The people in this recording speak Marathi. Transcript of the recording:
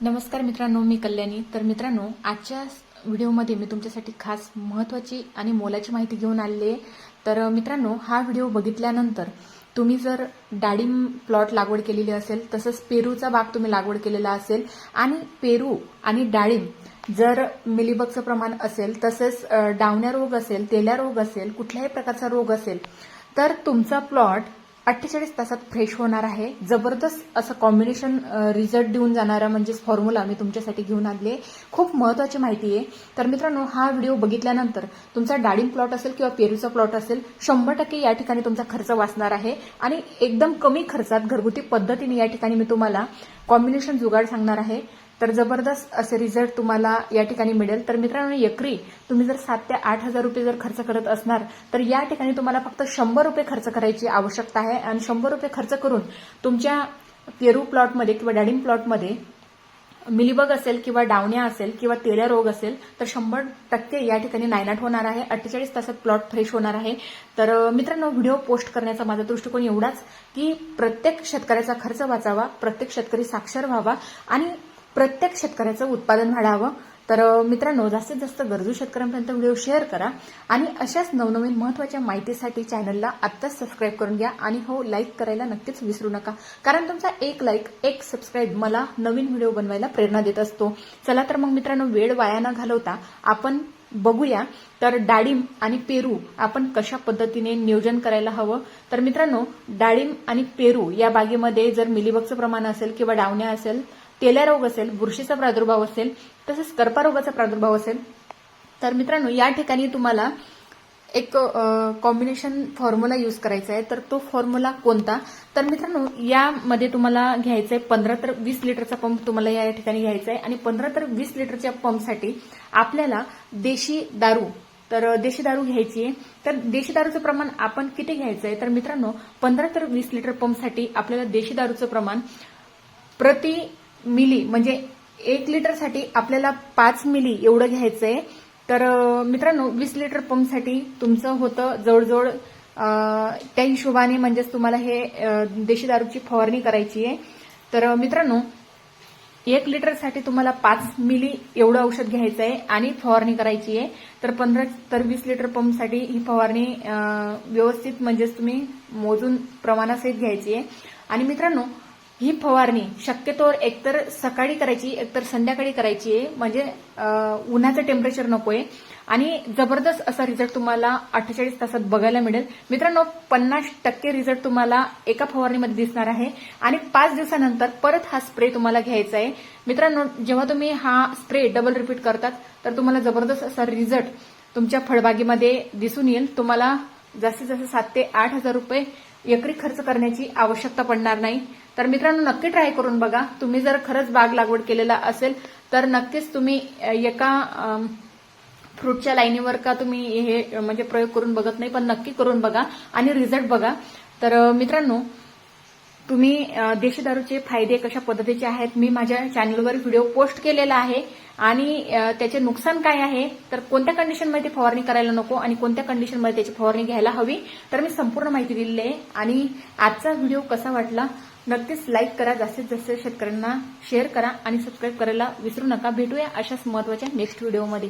नमस्कार मित्रांनो मी कल्याणी. तर मित्रांनो आजच्या व्हिडिओमध्ये मी तुमच्यासाठी खास महत्त्वाची आणि मोलाची माहिती घेऊन आलेली आहे. तर मित्रांनो हा व्हिडिओ बघितल्यानंतर तुम्ही जर डाळिंब प्लॉट लागवड केलेली असेल तसंच पेरूचा बाग तुम्ही लागवड केलेला असेल आणि पेरू आणि डाळिंब जर मिलीबगचं प्रमाण असेल तसेच डावण्या रोग असेल तेल्या रोग असेल कुठल्याही प्रकारचा रोग असेल तर तुमचा प्लॉट अठ्ठेचाळीस तासात फ्रेश होणार आहे. जबरदस्त असं कॉम्बिनेशन रिझल्ट देऊन जाणारा म्हणजेच फॉर्म्युला मी तुमच्यासाठी घेऊन आणले खूप महत्वाची माहिती आहे. तर मित्रांनो हा व्हिडिओ बघितल्यानंतर तुमचा डाळिंब प्लॉट असेल किंवा पेरूचा प्लॉट असेल शंभर टक्के या ठिकाणी तुमचा खर्च वाचणार आहे. आणि एकदम कमी खर्चात घरगुती पद्धतीने या ठिकाणी मी तुम्हाला कॉम्बिनेशन जुगाड सांगणार आहे. तर जबरदस्त असे रिझल्ट तुम्हाला या ठिकाणी मिळेल. तर मित्रांनो एकरी तुम्ही जर सात ते आठ हजार रुपये जर खर्च करत असणार तर या ठिकाणी तुम्हाला फक्त शंभर रुपये खर्च करायची आवश्यकता आहे. आणि शंभर रुपये खर्च करून तुमच्या पेरू प्लॉटमध्ये किंवा डॅडिंग प्लॉटमध्ये मिलीबग असेल किंवा डावण्या असेल किंवा तेल्या रोग असेल तर शंभर टक्के या ठिकाणी नायनाट होणार आहे. अठ्ठेचाळीस तासात प्लॉट फ्रेश होणार आहे. तर मित्रांनो व्हिडिओ पोस्ट करण्याचा माझा दृष्टिकोन एवढाच की प्रत्येक शेतकऱ्याचा खर्च वाचावा प्रत्येक शेतकरी साक्षर व्हावा आणि प्रत्येक शेतकऱ्याचं उत्पादन वाढावं. तर मित्रांनो जास्तीत जास्त गरजू शेतकऱ्यांपर्यंत व्हिडिओ शेअर करा आणि अशाच नवनवीन महत्त्वाच्या माहितीसाठी चॅनलला आत्ताच सबस्क्राईब करून घ्या आणि हो लाईक करायला नक्कीच विसरू नका. कारण तुमचा एक लाईक एक सबस्क्राईब मला नवीन व्हिडिओ बनवायला प्रेरणा देत असतो. चला तर मग मित्रांनो वेळ वाया न घालवता आपण बघूया. तर डाळिंब आणि पेरू आपण कशा पद्धतीने नियोजन करायला हवं? तर मित्रांनो डाळिंब आणि पेरू या बागेमध्ये जर मिलीबगचं प्रमाण असेल किंवा डावण्या असेल तेल्या रोग असेल बुरशीचा प्रादुर्भाव असेल तसेच कर्पारोगाचा प्रादुर्भाव असेल तर मित्रांनो या ठिकाणी तुम्हाला एक कॉम्बिनेशन फॉर्म्युला यूज करायचा आहे. तर तो फॉर्म्युला कोणता? तर मित्रांनो यामध्ये तुम्हाला घ्यायचं आहे पंधरा तर वीस लिटरचा पंप तुम्हाला या ठिकाणी घ्यायचा आहे. आणि पंधरा तर वीस लिटरच्या पंपसाठी आपल्याला देशी दारू तर देशी दारू घ्यायची आहे. तर देशी दारूचं प्रमाण आपण किती घ्यायचं आहे? तर मित्रांनो पंधरा तर वीस लिटर पंपसाठी आपल्याला देशी दारूचं प्रमाण प्रति मिली म्हणजे एक लिटरसाठी आपल्याला पाच मिली एवढं घ्यायचं आहे तर मित्रांनो वीस लिटर पंपसाठी तुमचं होतं जवळजवळ त्या हिशोबाने म्हणजेच तुम्हाला हे देशी दारूची फवारणी करायची आहे. तर मित्रांनो एक लिटरसाठी तुम्हाला पाच मिली एवढं औषध घ्यायचं आहे आणि फवारणी करायची आहे. तर पंधरा तर वीस लिटर पंपसाठी ही फवारणी व्यवस्थित म्हणजेच तुम्ही मोजून प्रमाणासहित घ्यायची आहे. आणि मित्रांनो ही फवारणी शक्यतोवर एकतर सकाळी करायची एकतर संध्याकाळी करायची आहे. म्हणजे उन्हाचं टेम्परेचर नकोय. आणि जबरदस्त असा रिझल्ट तुम्हाला अठ्ठेचाळीस तासात बघायला मिळेल. मित्रांनो पन्नास टक्के रिझल्ट तुम्हाला एका फवारणीमध्ये दिसणार आहे. आणि पाच दिवसानंतर परत हा स्प्रे तुम्हाला घ्यायचा आहे. मित्रांनो जेव्हा तुम्ही हा स्प्रे डबल रिपीट करतात तर तुम्हाला जबरदस्त असा रिझल्ट तुमच्या फळबागेमध्ये दिसून येईल. तुम्हाला जास्तीत जास्त सात ते आठ हजार रुपये एकरी खर्च करण्याची आवश्यकता पडणार नाही. तर मित्रांनो नक्की ट्राय करून बघा. तुम्ही जर खरंच बाग लागवड केलेला असेल तर नक्कीच तुम्ही एका फ्रूटच्या लाईनीवर का तुम्ही हे म्हणजे प्रयोग करून बघत नाही पण नक्की करून बघा आणि रिझल्ट बघा. तर मित्रांनो तुम्ही देशी दारूचे फायदे कशा पद्धतीचे आहेत? मी माझ्या चॅनलवर व्हिडिओ पोस्ट केलेला आहे. आणि त्याचे नुकसान काय आहे? तर कोणत्या कंडिशनमध्ये फवारणी करायला नको आणि कोणत्या कंडिशनमध्ये त्याची फवारणी घ्यायला हवी? तर मी संपूर्ण माहिती दिलेली आहे. आणि आजचा व्हिडिओ कसा वाटला? नक्कीच लाईक करा. जास्तीत जास्त शेतकऱ्यांना शेअर करा आणि सबस्क्राईब करायला विसरू नका. भेटूया अशाच महत्त्वाच्या नेक्स्ट व्हिडिओमध्ये